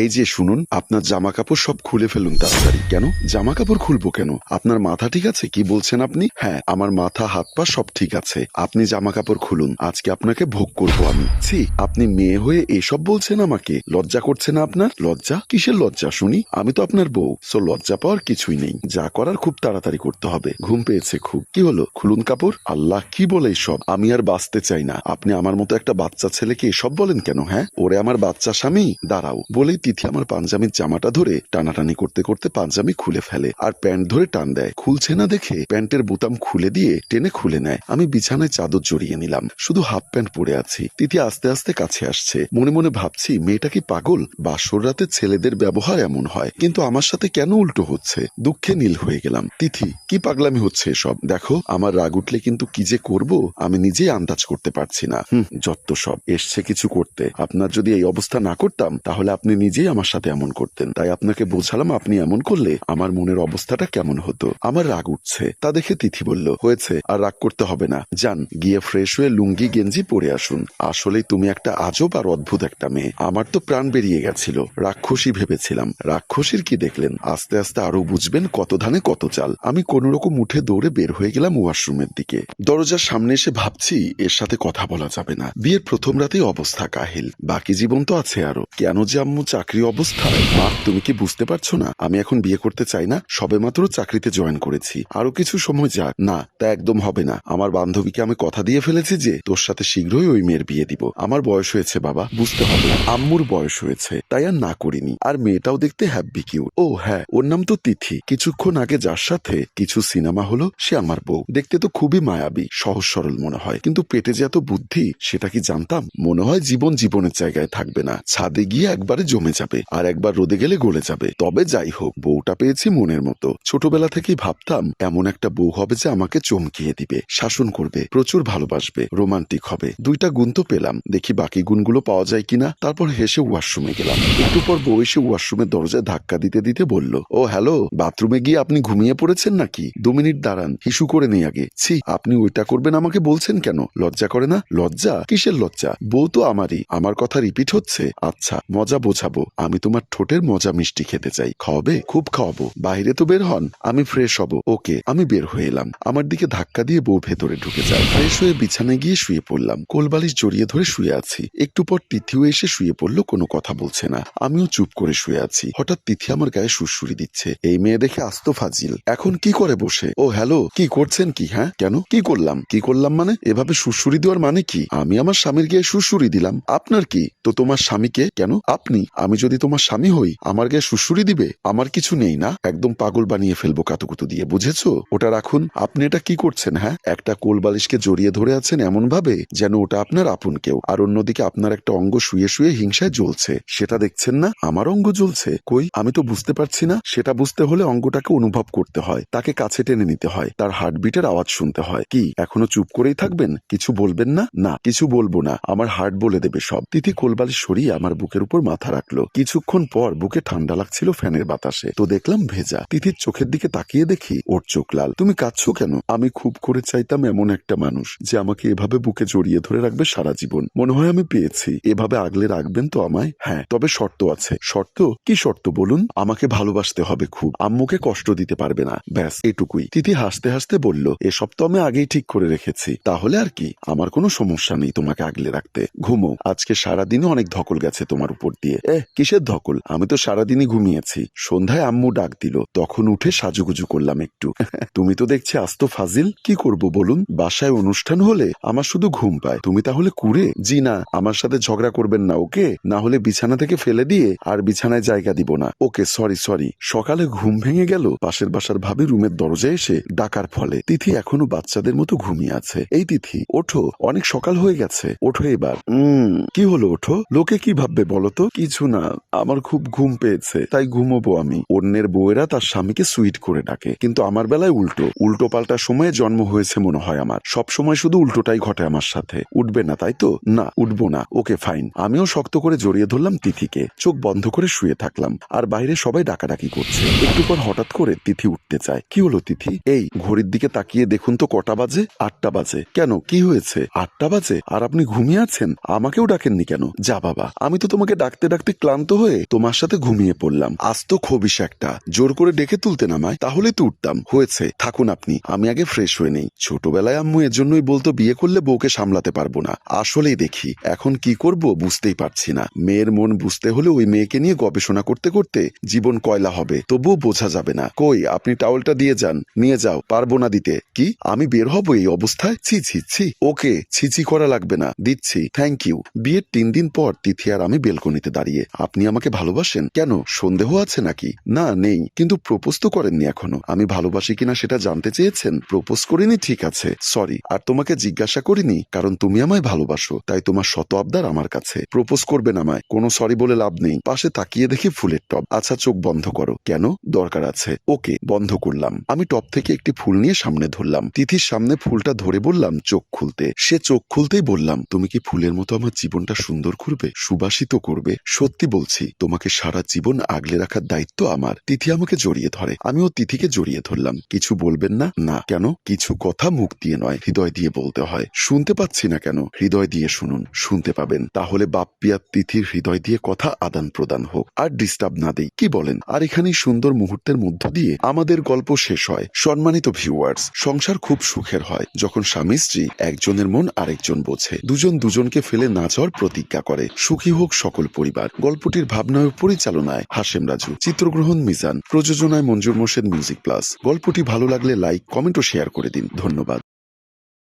এই যে শুনুন, আপনার জামা কাপড় সব খুলে ফেলুন তাড়াতাড়ি। কেন? জামা কাপড় খুলবো কেন? আপনার মাথা ঠিক আছে কি বলছেন আপনি? হ্যাঁ আমার মাথা, হাত পা সব ঠিক আছে। আপনি জামা কাপড় খুলুন। আজকে আপনাকে ভোগ করব আমি। ছি, আপনি মেয়ে হয়ে এসব বলছেন আমাকে। লজ্জা করছে না আপনার? লজ্জা? কিসের লজ্জা শুনি? আমি তো আপনার বউ, সো লজ্জা পাওয়ার কিছুই নেই। যা করার খুব তাড়াতাড়ি করতে হবে। ঘুম পেয়েছে খুব। কি হলো? খুলুন কাপড়? আল্লাহ, কি বলে এসব? আমি আর বাঁচতে চাই না। আপনি আমার মতো একটা বাচ্চা ছেলেকে এসব বলেন কেন হ্যাঁ? ওরে আমার বাচ্চা স্বামী, দাঁড়াও। বলেই তিথি আমার পাঞ্জামির জামাটা ধরে টানাটানি করতে করতে পাঞ্জামি খুলে ফেলে আর প্যান্ট ধরে টান দেয়। খুলছে না দেখে প্যান্টের বোতাম খুলে দিয়ে টেনে খুলে নেয়। আমি বিছানায় চাদর জড়িয়ে নিলাম। শুধু হাফ প্যান্ট পরে আছি। তিথি আস্তে আস্তে কাছে আসছে। মনে মনে ভাবছি, মেয়েটা কি পাগল? বাসর রাতে ছেলেদের ব্যবহার এমন হয়। কিন্তু আমার সাথে কেন উল্টো হচ্ছে? দুঃখে নীল হয়ে গেলাম। তিথি, কি পাগলামি হচ্ছে এসব? দেখো, আমার রাগ উঠলে কিন্তু কি যে করব? আমি নিজেই আন্দাজ করতে পারছি না। যত সব। এসছে কিছু করতে। আপনার যদি এই অবস্থা না করতাম, তাহলে আপনি নিজেই আমার সাথে এমন করতেন। তাই আপনাকে বোঝালাম আপনি এমন করলে আমার মনের অবস্থাটা কেমন হতো। আমার রাগ উঠছে। তা দেখে তিথি বলল, হয়েছে, আর রাগ করতে হবে না। যান, গিয়ে ফ্রেশ হয়ে লুঙ্গি, গেঞ্জি পরে আসুন। আসলেই তুমি একটা আজব আর অদ্ভুত একটা মেয়ে। আমার তো প্রাণ বেরিয়ে গেছিল। রাক্ষসী ভেবেছিলাম। রাক্ষসীর কি দেখলেন? আস্তে আস্তে আরও বুঝবেন কত ধানে কত চাল। আমি কোন রকম উঠে দৌড়ে বের হয়ে গেলাম ওয়াশরুমের দিকে। দরজার সামনে এসে ভাবছি, এর সাথে কথা বলা যাবে না। বিয়ের প্রথম রাতেই অবস্থা কাহিল। বাকি জীবন তো আছে আরও। কেন যে আম্মু চাকরি অবস্থায়। মা তুমি কি বুঝতে পারছ না? আমি এখন বিয়ে করতে চাই না, সবেমাত্র চাকরিতে জয়েন করেছি। আরও কিছু সময় যাক। না, তা একদম হবে না। আমার বান্ধবীকে আমি কথা দিয়ে ফেলেছি যে, তোর সাথে শীঘ্রই ওই মেয়ের বিয়ে দিব। আমার বয়স হয়েছে, বাবা। বুঝতে হবে। আম্মুর বয়স হয়েছে। তাই আর না করিনি। আর মেয়েটাও দেখতে হ্যাপি কিউ ও হ্যাঁ ওর নাম তো তিথি। কিছুক্ষণ আগে যার সাথে কিছু সিনেমা হলো, সে আমার বউ। দেখতে তো খুবই মায়াবী, সহজ সরল মনে হয়। কিন্তু পেটে যে এত বুদ্ধি, সেটা কি জানতাম? মনে হয় জীবন জীবনের জায়গায় থাকবে না। ছাদে গিয়ে একবারে জমে যাবে, আর একবার রোদে গেলে গলে যাবে। তবে যাই হোক, বউটা পেয়েছি মনের মতো। ছোটবেলা থেকেই ভাবতাম, এমন একটা বউ হবে যে আমাকে চমকিয়ে দিবে, শাসন করবে, প্রচুর ভালোবাসবে, রোমান্টিক হবে। দুইটা গুণ তো পেলাম, দেখি বাকি গুণগুলো পাওয়া যায় কিনা। তারপর হেসে ওয়াশরুমে গেলাম। একটু পর বউ এসে ওয়াশরুমের দরজায় ধাক্কা দিতে দিতে বলল, ও, হ্যালো, বাথরুমে গিয়ে আপনি ঘুমিয়ে পড়েছেন নাকি? দু মিনিট দাঁড়ান, হিসু করে নেই আগে। ছি, আপনি ওইটা করবেন আমাকে বলছেন কেন? লজ্জা করে না? লজ্জা? কিসের লজ্জা? বউ তো আমারই, আমার কথা রিপিট হচ্ছে? আচ্ছা মজা বোঝাবো। আমি তোমার ঠোঁটের মজা মিষ্টি খেতে চাই। খাওয়াবে? খুব খাওয়াবো। বাইরে তো বের হন। আমি ফ্রেশ হব। ওকে, আমি বের হয়ে এলাম। আমার দিকে ধাক্কা দিয়ে বউ ভেতরে ঢুকে যায়। ফ্রেশ হয়ে বিছানায় গিয়ে শুয়ে পড়লাম। কোলবালিশ জড়িয়ে ধরে শুয়ে আছি। একটু পর তিথিও এসে শুয়ে পড়ল, কোনো কথা বলছে না। আমিও চুপ করে শুয়ে আছি। হঠাৎ তিথি আমার গায়ে সুরসুরি দিচ্ছে। এই মেয়ে দেখে আস্ত ফাজিল। এখন কি করে বসে? ও, হ্যালো, কি করছেন কি হ্যাঁ? কেন? কি করলাম? কি করলাম মানে? এভাবে সুরসুরি দেওয়ার মানে কি? আমি আমার স্বামীর গিয়ে সুরসুরি দিলাম। আপনার কি? তো তোমার স্বামীকে কেন? আপনি? আমি যদি তোমার স্বামী হই, আমার গায়ে সুরসুরি দিবে? আমার কিছু নেই না? একদম পাগল বানিয়ে ফেলব কাতুকুতু দিয়ে, বুঝেছ? ওটা রাখুন। আপনি এটা কি করছেন হ্যাঁ? একটা কোলবালিশকে জড়িয়ে ধরে আছেন এমন ভাবে যেন ওটা আপনার আপন কেউ, আর অন্যদিকে আপনার একটা অঙ্গ শুয়ে শুয়ে হিংসায় জ্বলছে। সেটা দেখছেন না? আমার অঙ্গ জ্বলছে। কই? আমি তো বুঝতে পারছি না। সেটা বুঝতে হলে অঙ্গটাকে অনুভব করতে হয়। তাকে কাছে টেনে নিতে হয়। তার হার্টবিটের আওয়াজ শুনতে হয়। কি, এখনও চুপ করেই থাকবেন? কিছু বলবেন না? না, কিছু বলব না। আমার হার্ট বলে দেবে সব। তিথি কোলবালিশ সরিয়ে আমার বুকের উপর মাথা রাখল। কিছুক্ষণ পর বুকে ঠান্ডা লাগছিল ফ্যানের বাতাসে। তো দেখলাম ভেজা। তিথির চোখের দিকে তাকিয়ে দেখি ওর চোখ লাল। তুমি কাঁদছো কেন? আমি খুব করে চাইতাম এমন একটা মানুষ যে আমাকে এভাবে বুকে জড়িয়ে ধরে রাখবে সারা জীবন। মনে হয় আমি পেয়েছি। এভাবে আগলে রাখবেন তো আমায়? হ্যাঁ তবে শর্ত আছে। শর্ত? কি শর্ত বলুন? আমাকে ভালোবাসতে হবে খুব। আম্মুকে কষ্ট দিতে পারবে না। ব্যাস, এটুকুই। তিথি হাসতে হাসতে বলল, এসব তো আমি আগেই ঠিক করে রেখেছি। তাহলে আর কি? আমার কোনো সমস্যা নেই তোমাকে আগলে রাখতে। ঘুমো। আজকে সারাদিনে অনেক ধকল গেছে তোমার উপর দিয়ে। এ কিসের ধকল? আমি তো সারাদিনই ঘুমিয়েছি। সন্ধ্যায় আম্মু ডাক দিল। তখন উঠে সাজুগুজু করলাম একটু। তুমি তো দেখছি আস্ত ফাজিল। কি করব বলুন? বাসায় অনুষ্ঠান হলে আমার শুধু ঘুম পায়। তুমি তাহলে কুড়ে? জি না, আমার সাথে ঝগড়া করবেন না, ওকে? না হলে বিছানা থেকে ফেলে দিয়ে আর বিছানায় জায়গা দিব না। Okay, sorry sorry. সকালে ঘুম ভেঙে গেল। পাশের বাসার ভাবি রুমের দরজায় এসে ডাকার ফলে তিথি এখনও বাচ্চাদের মতো ঘুমিয়ে আছে। এই তিথি, ওঠো। অনেক সকাল হয়ে গেছে। ওঠো এবার। উম, কি হলো ওঠো? লোকে কি ভাববে বলতো কিছু না। আমার খুব ঘুম পেয়েছে, তাই ঘুমোবো আমি। অন্যের বউয়েরা তার স্বামীকে সুইট করে ডাকে, কিন্তু আমার বেলায় উল্টো। উল্টো পাল্টা সময়ে জন্ম হয়েছে মনে হয় আমার। সব সময় শুধু উল্টোটাই ঘটে আমার সাথে। উঠবে না, তাই তো? না, উঠবো না। Okay, fine. আমিও শক্ত করে জড়িয়ে ধরলাম তিথিকে। চোখ বন্ধ করে শুয়ে থাকলাম। আর বাইরে সবাই ডাকাডাকি করছে। একটু পর হঠাৎ করে তিথি উঠতে চায়। কি হলো তিথি? এই, ঘড়ির দিকে তাকিয়ে দেখুন তো কটা বাজে? আটটা বাজে। কেন? কি হয়েছে? আটটা বাজে? আর আপনি ঘুমিয়ে আছেন? আমাকেও ডাকেননি কেন? যা বাবা। আমি তো তোমাকে ডাকতে ডাকতে ক্লান্ত হয়ে তোমার সাথে ঘুমিয়ে পড়লাম। আজ তো খবিস একটা। জোর করে ডেকে তুলতে নামায় তাহলে তো উঠতাম। হয়েছে, থাকুন আপনি, আমি আগে ফ্রেশ হয়ে নেই। ছোটবেলায় আম্মু এর জন্যই বলতো, বিয়ে করলে বউকে সামলাতে পারব না। আসলেই দেখি, এখন কি করব বুঝতেই পারছি না। মেয়ের মন বুঝতে হলে ওই মেয়েকে নিয়ে গবেষণা করতে করতে জীবন কয়লা হবে, তবুও বোঝা যাবে না। কই, আপনি টাওয়েলটা দিয়ে যান, নিয়ে যাও, পারব না দিতে। কি, আমি বের হব এই অবস্থায়? ছি ছি ছি। ওকে ছিছি করা লাগবে না। দিচ্ছি থ্যাংক ইউ বিয়ের তিন দিন পর তিথি আর আমি বেলকনিতে দাঁড়িয়ে। আপনি আমাকে ভালোবাসেন? কেন? সন্দেহ আছে নাকি? না, নেই। কিন্তু প্রপোজ তো করেননি এখনও। আমি ভালোবাসি কিনা সেটা জানতে চেয়েছেন? প্রপোজ করিনি, ঠিক আছে। সরি। আর তোমাকে জিজ্ঞাসা করিনি, কারণ তুমি আমায় ভালোবাসো। তাই তোমার শত আবদার আমার কাছে। প্রপোজ করবেন আমায়। কোনো সরি বলে লাভ নেই। পাশে তাকিয়ে দেখি ফুলের টব। আচ্ছা চোখ বন্ধ করো। কেন? দরকার আছে। ওকে, বন্ধ করলাম। আমি টপ থেকে একটি ফুল নিয়ে সামনে ধরলাম। তিথির সামনে ফুলটা ধরে বললাম, চোখ খুলতে। সে চোখ খুলতেই বললাম, তুমি কি ফুলের মতো আমার জীবনটা সুন্দর করবে? সুবাসিত করবে? সত্যি বলছি, তোমাকে সারা জীবন আগলে রাখার দায়িত্ব আমার। তিথি আমাকে জড়িয়ে ধরে। আমিও তিথিকে জড়িয়ে ধরলাম। কিছু বলবেন না? না। কেন? কিছু কথা মুখ দিয়ে নয়, হৃদয় দিয়ে বলতে হয়। শুনতে পাচ্ছি না কেন? হৃদয় দিয়ে শুনুন। শুনতে পাবেন। তাহলে বাপ্পিয়া তিথির হৃদয় দিয়ে কথা আদান প্রদান হোক। আর ডিস্টার্ব না দেই। কি বলেন? আর এখানেই সুন্দর মুহূর্তের মধ্য দিয়ে আমাদের গল্প শেষ হয়। সম্মানিত ভিউয়ার্স সংসার খুব সুখের হয়। যখন স্বামী স্ত্রী, একজনের মন আরেকজন বোঝে। দুজন দুজনকে ফেলে না যাওয়ার প্রতিজ্ঞা করে। সুখী হোক সকল পরিবার। গল্পটির ভাবনা ও পরিচালনায় হাসেম রাজু। চিত্রগ্রহণ মিজান। প্রযোজনায় মঞ্জুর মোর্শেদ মিউজিক প্লাস। গল্পটি ভালো লাগলে লাইক, কমেন্ট ও শেয়ার করে দিন। ধন্যবাদ।